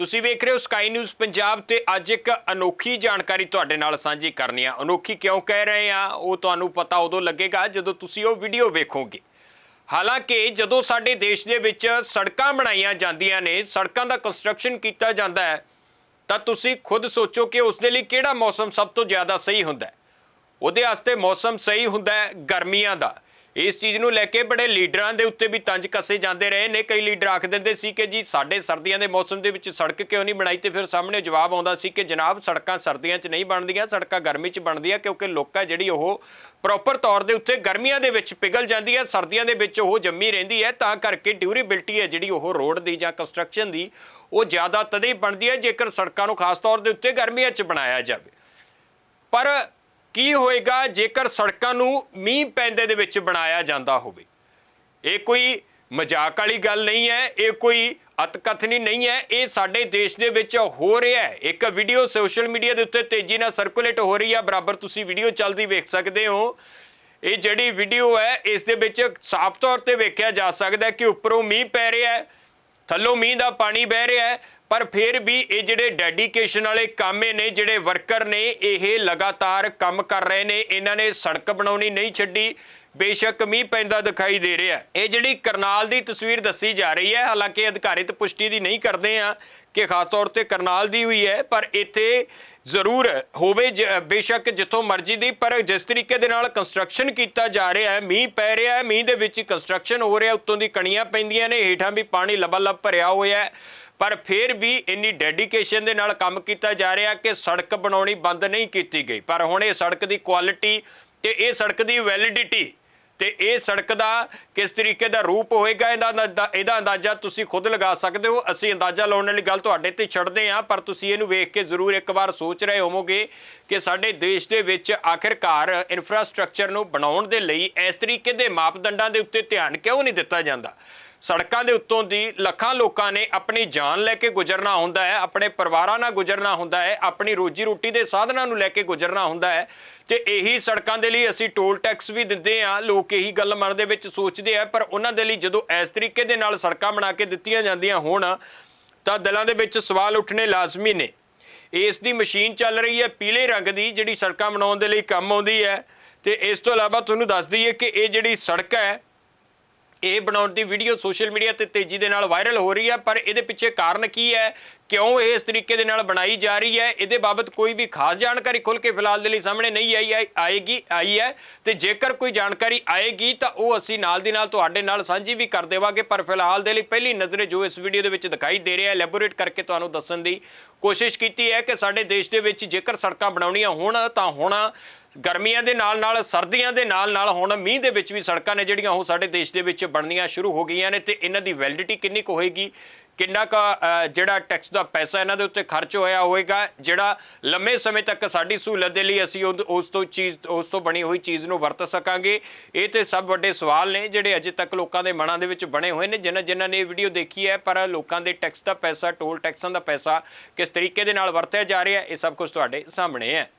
ਤੁਸੀਂ ਵੇਖ ਰਹੇ ਹੋ ਸਕਾਈ ਨਿਊਜ਼ ਪੰਜਾਬ ਤੇ ਅੱਜ ਇੱਕ ਅਨੋਖੀ ਜਾਣਕਾਰੀ ਤੁਹਾਡੇ ਨਾਲ ਸਾਂਝੀ ਕਰਨੀ ਆ। ਅਨੋਖੀ ਕਿਉਂ ਕਹਿ ਰਹੇ ਆ? ਉਹ ਤੁਹਾਨੂੰ ਪਤਾ ਉਦੋਂ ਲੱਗੇਗਾ ਜਦੋਂ ਤੁਸੀਂ ਉਹ ਵੀਡੀਓ ਵੇਖੋਗੇ। ਹਾਲਾਂਕਿ ਜਦੋਂ ਸਾਡੇ ਦੇਸ਼ ਦੇ ਵਿੱਚ ਸੜਕਾਂ ਬਣਾਈਆਂ ਜਾਂਦੀਆਂ ਨੇ, ਸੜਕਾਂ ਦਾ ਕੰਸਟਰਕਸ਼ਨ ਕੀਤਾ ਜਾਂਦਾ ਹੈ, ਤਾਂ ਤੁਸੀਂ ਖੁਦ ਸੋਚੋ ਕਿ ਉਸ ਦੇ ਲਈ ਕਿਹੜਾ ਮੌਸਮ ਸਭ ਤੋਂ ਜ਼ਿਆਦਾ ਸਹੀ ਹੁੰਦਾ ਹੈ। ਉਹਦੇ ਵਾਸਤੇ ਮੌਸਮ ਸਹੀ ਹੁੰਦਾ ਹੈ ਗਰਮੀਆਂ ਦਾ। ਇਸ ਚੀਜ਼ ਨੂੰ ਲੈ ਕੇ ਬੜੇ ਲੀਡਰਾਂ ਦੇ ਉੱਤੇ ਵੀ ਤੰਜ ਕੱਸੇ ਜਾਂਦੇ ਰਹੇ ਨੇ। ਕਈ ਲੀਡਰ ਆਖ ਦਿੰਦੇ ਸੀ ਕਿ ਜੀ ਸਾਡੇ ਸਰਦੀਆਂ ਦੇ ਮੌਸਮ ਦੇ ਵਿੱਚ ਸੜਕ ਕਿਉਂ ਨਹੀਂ ਬਣਾਈ? ਤੇ ਫਿਰ ਸਾਹਮਣੇ ਜਵਾਬ ਆਉਂਦਾ ਸੀ ਕਿ ਜਨਾਬ ਸੜਕਾਂ ਸਰਦੀਆਂ 'ਚ ਨਹੀਂ ਬਣਦੀਆਂ, ਸੜਕਾਂ ਗਰਮੀ 'ਚ ਬਣਦੀਆਂ ਕਿਉਂਕਿ ਲੋਕਾਂ ਜਿਹੜੀ ਉਹ ਪ੍ਰੋਪਰ ਤੌਰ ਦੇ ਉੱਤੇ ਗਰਮੀਆਂ ਦੇ ਵਿੱਚ ਪਿਘਲ ਜਾਂਦੀ ਹੈ, ਸਰਦੀਆਂ ਦੇ ਵਿੱਚ ਉਹ ਜੰਮੀ ਰਹਿੰਦੀ ਹੈ। ਤਾਂ ਕਰਕੇ ਡਿਊਰੇਬਿਲਟੀ ਹੈ ਜਿਹੜੀ ਉਹ ਰੋਡ ਦੀ ਜਾਂ ਕੰਸਟਰਕਸ਼ਨ ਦੀ ਉਹ ਜ਼ਿਆਦਾ ਤਦੇ ਬਣਦੀ ਹੈ ਜੇਕਰ ਸੜਕਾਂ ਨੂੰ ਖਾਸ ਤੌਰ ਦੇ ਉੱਤੇ ਗਰਮੀਆਂ 'ਚ ਬਣਾਇਆ ਜਾਵੇ। ਪਰ ਕੀ ਹੋਏਗਾ ਜੇਕਰ ਸੜਕਾਂ ਨੂੰ ਮੀਂਹ ਪੈਂਦੇ ਦੇ ਵਿੱਚ ਬਣਾਇਆ ਜਾਂਦਾ ਹੋਵੇ? ਇਹ ਕੋਈ ਮਜ਼ਾਕ ਵਾਲੀ ਗੱਲ ਨਹੀਂ ਹੈ, ਇਹ ਕੋਈ ਅਤਕਥਨੀ ਨਹੀਂ ਹੈ, ਇਹ ਸਾਡੇ ਦੇਸ਼ ਦੇ ਵਿੱਚ ਹੋ ਰਿਹਾ ਹੈ। ਇੱਕ ਵੀਡੀਓ ਸੋਸ਼ਲ ਮੀਡੀਆ ਦੇ ਉੱਤੇ ਤੇਜ਼ੀ ਨਾਲ ਸਰਕੂਲੇਟ ਹੋ ਰਹੀ ਹੈ ਬਰਾਬਰ ਤੁਸੀਂ ਵੀਡੀਓ ਚੱਲਦੀ ਵੇਖ ਸਕਦੇ ਹੋ। ਇਹ ਜਿਹੜੀ ਵੀਡੀਓ ਹੈ, ਇਸ ਦੇ ਵਿੱਚ ਸਾਫ਼ ਤੌਰ ਤੇ ਵੇਖਿਆ ਜਾ ਸਕਦਾ ਹੈ ਕਿ ਉੱਪਰੋਂ ਮੀਂਹ ਪੈ ਰਿਹਾ ਹੈ, ਥੱਲੋਂ ਮੀਂਹ ਦਾ ਪਾਣੀ ਬਹਿ ਰਿਹਾ ਹੈ ਪਰ ਫਿਰ ਵੀ ਇਹ ਜਿਹੜੇ ਡੈਡੀਕੇਸ਼ਨ ਵਾਲੇ ਕਾਮੇ ਨੇ, ਜਿਹੜੇ ਵਰਕਰ ਨੇ, ਇਹ ਲਗਾਤਾਰ ਕੰਮ ਕਰ ਰਹੇ ਨੇ। ਇਹਨਾਂ ਨੇ ਸੜਕ ਬਣਾਉਣੀ ਨਹੀਂ ਛੱਡੀ। ਬੇਸ਼ੱਕ ਮੀਂਹ ਪੈਂਦਾ ਦਿਖਾਈ ਦੇ ਰਿਹਾ। ਇਹ ਜਿਹੜੀ ਕਰਨਾਲ ਦੀ ਤਸਵੀਰ ਦੱਸੀ ਜਾ ਰਹੀ ਹੈ, ਹਾਲਾਂਕਿ ਅਧਿਕਾਰਿਤ ਪੁਸ਼ਟੀ ਦੀ ਨਹੀਂ ਕਰਦੇ ਆ ਕਿ ਖਾਸ ਤੌਰ ਤੇ ਕਰਨਾਲ ਦੀ ਹੋਈ ਹੈ, ਪਰ ਇੱਥੇ ਜ਼ਰੂਰ ਹੋਵੇ ਜ- ਬੇਸ਼ੱਕ ਜਿੱਥੋਂ ਮਰਜ਼ੀ ਦੀ, ਪਰ ਜਿਸ ਤਰੀਕੇ ਦੇ ਨਾਲ ਕੰਸਟਰਕਸ਼ਨ ਕੀਤਾ ਜਾ ਰਿਹਾ ਹੈ, ਮੀਂਹ ਪੈ ਰਿਹਾ ਹੈ, ਮੀਂਹ ਦੇ ਵਿੱਚ ਕੰਸਟਰਕਸ਼ਨ ਹੋ ਰਿਹਾ, ਉੱਤੋਂ ਦੀ ਕਣੀਆਂ ਪੈਂਦੀਆਂ ਨੇ, ਹੇਠਾਂ ਵੀ ਪਾਣੀ ਲਬਾ ਲਬਾਲਬ ਭਰਿਆ ਹੋਇਆ ਹੈ। ਪਰ ਫਿਰ ਵੀ ਇੰਨੀ ਡੈਡੀਕੇਸ਼ਨ ਦੇ ਨਾਲ ਕੰਮ ਕੀਤਾ ਜਾ ਰਿਹਾ ਕਿ ਸੜਕ ਬਣਾਉਣੀ ਬੰਦ ਨਹੀਂ ਕੀਤੀ ਗਈ। ਪਰ ਹੁਣ ਇਹ ਸੜਕ ਦੀ ਕੁਆਲਿਟੀ ਤੇ ਇਹ ਸੜਕ ਦੀ ਵੈਲਿਡਿਟੀ ਤੇ ਇਹ ਸੜਕ ਦਾ ਕਿਸ ਤਰੀਕੇ ਦਾ ਰੂਪ ਹੋਏਗਾ, ਇਹਦਾ ਅੰਦਾਜ਼ਾ- ਇਹਦਾ ਅੰਦਾਜ਼ਾ ਤੁਸੀਂ ਖੁਦ ਲਗਾ ਸਕਦੇ ਹੋ। ਅਸੀਂ ਅੰਦਾਜ਼ਾ ਲਾਉਣ ਵਾਲੀ ਗੱਲ ਤੁਹਾਡੇ ਤੇ ਛੱਡਦੇ ਹਾਂ, ਪਰ ਤੁਸੀਂ ਇਹਨੂੰ ਵੇਖ ਕੇ ਜ਼ਰੂਰ ਇੱਕ ਵਾਰ ਸੋਚ ਰਹੇ ਹੋਵੋਗੇ ਕਿ ਸਾਡੇ ਦੇਸ਼ ਦੇ ਵਿੱਚ ਆਖਿਰਕਾਰ ਇਨਫਰਾਸਟ੍ਰਕਚਰ ਨੂੰ ਬਣਾਉਣ ਦੇ ਲਈ ਇਸ ਤਰੀਕੇ ਦੇ ਮਾਪਦੰਡਾਂ ਦੇ ਉੱਤੇ ਧਿਆਨ ਕਿਉਂ ਨਹੀਂ ਦਿੱਤਾ ਜਾਂਦਾ। ਸੜਕਾਂ ਦੇ ਉੱਤੋਂ ਦੀ ਲੱਖਾਂ ਲੋਕਾਂ ਨੇ ਆਪਣੀ ਜਾਨ ਲੈ ਕੇ ਗੁਜ਼ਰਨਾ ਹੁੰਦਾ ਹੈ, ਆਪਣੇ ਪਰਿਵਾਰਾਂ ਨਾਲ ਗੁਜ਼ਰਨਾ ਹੁੰਦਾ ਹੈ, ਆਪਣੀ ਰੋਜੀ ਰੋਟੀ ਦੇ ਸਾਧਨਾਂ ਨੂੰ ਲੈ ਕੇ ਗੁਜ਼ਰਨਾ ਹੁੰਦਾ ਹੈ। ਤੇ ਇਹੀ ਸੜਕਾਂ ਦੇ ਲਈ ਅਸੀਂ ਟੋਲ ਟੈਕਸ ਵੀ ਦਿੰਦੇ ਆ ਲੋਕ ਇਹੀ ਗੱਲ ਮਨ ਦੇ ਵਿੱਚ ਸੋਚਦੇ ਆ, ਪਰ ਉਹਨਾਂ ਦੇ ਲਈ ਜਦੋਂ ਇਸ ਤਰੀਕੇ ਦੇ ਨਾਲ ਸੜਕਾਂ ਬਣਾ ਕੇ ਦਿੱਤੀਆਂ ਜਾਂਦੀਆਂ ਹੋਣ, ਤਾਂ ਦਿਲਾਂ ਦੇ ਵਿੱਚ ਸਵਾਲ ਉੱਠਣੇ ਲਾਜ਼ਮੀ ਨੇ। ਇਸ ਦੀ ਮਸ਼ੀਨ ਚੱਲ ਰਹੀ ਹੈ ਪੀਲੇ ਰੰਗ ਦੀ, ਜਿਹੜੀ ਸੜਕਾਂ ਬਣਾਉਣ ਦੇ ਲਈ ਕੰਮ ਆਉਂਦੀ ਹੈ। ਤੇ ਇਸ ਤੋਂ ਇਲਾਵਾ ਤੁਹਾਨੂੰ ਦੱਸ ਦਈਏ ਕਿ ਇਹ ਜਿਹੜੀ ਸੜਕ ਹੈ ਇਹ ਬਣਾਉਣ ਦੀ ਵੀਡੀਓ ਸੋਸ਼ਲ ਮੀਡੀਆ ਤੇ ਤੇਜ਼ੀ ਦੇ ਨਾਲ ਵਾਇਰਲ ਹੋ ਰਹੀ ਹੈ, ਪਰ ਇਹਦੇ ਪਿੱਛੇ ਕਾਰਨ ਕੀ ਹੈ? ਕਿਉਂ ਇਹ ਇਸ ਤਰੀਕੇ ਦੇ ਨਾਲ ਬਣਾਈ ਜਾ ਰਹੀ ਹੈ? ਇਹਦੇ ਬਾਬਤ ਕੋਈ ਵੀ ਖਾਸ ਜਾਣਕਾਰੀ ਖੁੱਲ ਕੇ ਫਿਲਹਾਲ ਦੇ ਲਈ ਸਾਹਮਣੇ ਨਹੀਂ ਆਈ ਆਈ- ਆਏਗੀ, ਆਈ ਹੈ। ਤੇ ਜੇਕਰ ਕੋਈ ਜਾਣਕਾਰੀ ਆਏਗੀ, ਤਾਂ ਉਹ ਅਸੀਂ ਨਾਲ ਦੀ ਨਾਲ ਤੁਹਾਡੇ ਨਾਲ ਸਾਂਝੀ ਵੀ ਕਰ ਦੇਵਾਂਗੇ। ਪਰ ਫਿਲਹਾਲ ਦੇ ਲਈ ਪਹਿਲੀ ਨਜ਼ਰੇ ਜੋ ਇਸ ਵੀਡੀਓ ਦੇ ਵਿੱਚ ਦਿਖਾਈ ਦੇ ਰਿਹਾ ਹੈ ਲੈਬੋਰੇਟ ਕਰਕੇ ਤੁਹਾਨੂੰ ਦੱਸਣ ਦੀ ਕੋਸ਼ਿਸ਼ ਕੀਤੀ ਹੈ ਕਿ ਸਾਡੇ ਦੇਸ਼ ਦੇ ਵਿੱਚ ਜੇਕਰ ਸੜਕਾਂ ਬਣਾਉਣੀਆਂ ਹੋਣ, ਤਾਂ ਹੁਣ ਗਰਮੀਆਂ ਦੇ ਨਾਲ ਨਾਲ, ਸਰਦੀਆਂ ਦੇ ਨਾਲ ਨਾਲ ਹੁਣ ਮੀਂਹ ਦੇ ਵਿੱਚ ਵੀ ਸੜਕਾਂ ਨੇ ਜਿਹੜੀਆਂ ਉਹ ਸਾਡੇ ਦੇਸ਼ ਦੇ ਵਿੱਚ ਬਣਨੀਆਂ ਸ਼ੁਰੂ ਹੋ ਗਈਆਂ ਨੇ ਤੇ ਇਹਨਾਂ ਦੀ ਵੈਲਿਡਿਟੀ ਕਿੰਨੀ ਕੁ ਹੋਏਗੀ? ਕਿੰਨਾ ਕੁ ਜਿਹੜਾ ਟੈਕਸ ਦਾ ਪੈਸਾ ਇਹਨਾਂ ਦੇ ਉੱਤੇ ਖਰਚ ਹੋਇਆ ਹੋਵੇਗਾ, ਜਿਹੜਾ ਲੰਮੇ ਸਮੇਂ ਤੱਕ ਸਾਡੀ ਸਹੂਲਤ ਦੇ ਲਈ ਅਸੀਂ ਉਹ- ਉਸ ਤੋਂ ਚੀਜ਼, ਉਸ ਤੋਂ ਬਣੀ ਹੋਈ ਚੀਜ਼ ਨੂੰ ਵਰਤ ਸਕਾਂਗੇ। ਇਹ ਤੇ ਸਭ ਵੱਡੇ ਸਵਾਲ ਨੇ, ਜਿਹੜੇ ਅਜੇ ਤੱਕ ਲੋਕਾਂ ਦੇ ਮਨਾਂ ਦੇ ਵਿੱਚ ਬਣੇ ਹੋਏ ਨੇ, ਜਿਨ੍ਹਾਂ ਜਿਨ੍ਹਾਂ ਨੇ ਇਹ ਵੀਡੀਓ ਦੇਖੀ ਹੈ, ਪਰ ਲੋਕਾਂ ਦੇ ਟੈਕਸ ਦਾ ਪੈਸਾ ਟੋਲ ਟੈਕਸਾਂ ਦਾ ਪੈਸਾ ਕਿਸ ਤਰੀਕੇ ਦੇ ਨਾਲ ਵਰਤਿਆ ਜਾ ਰਿਹਾ, ਇਹ ਸਭ ਕੁਝ ਤੁਹਾਡੇ ਸਾਹਮਣੇ ਹੈ।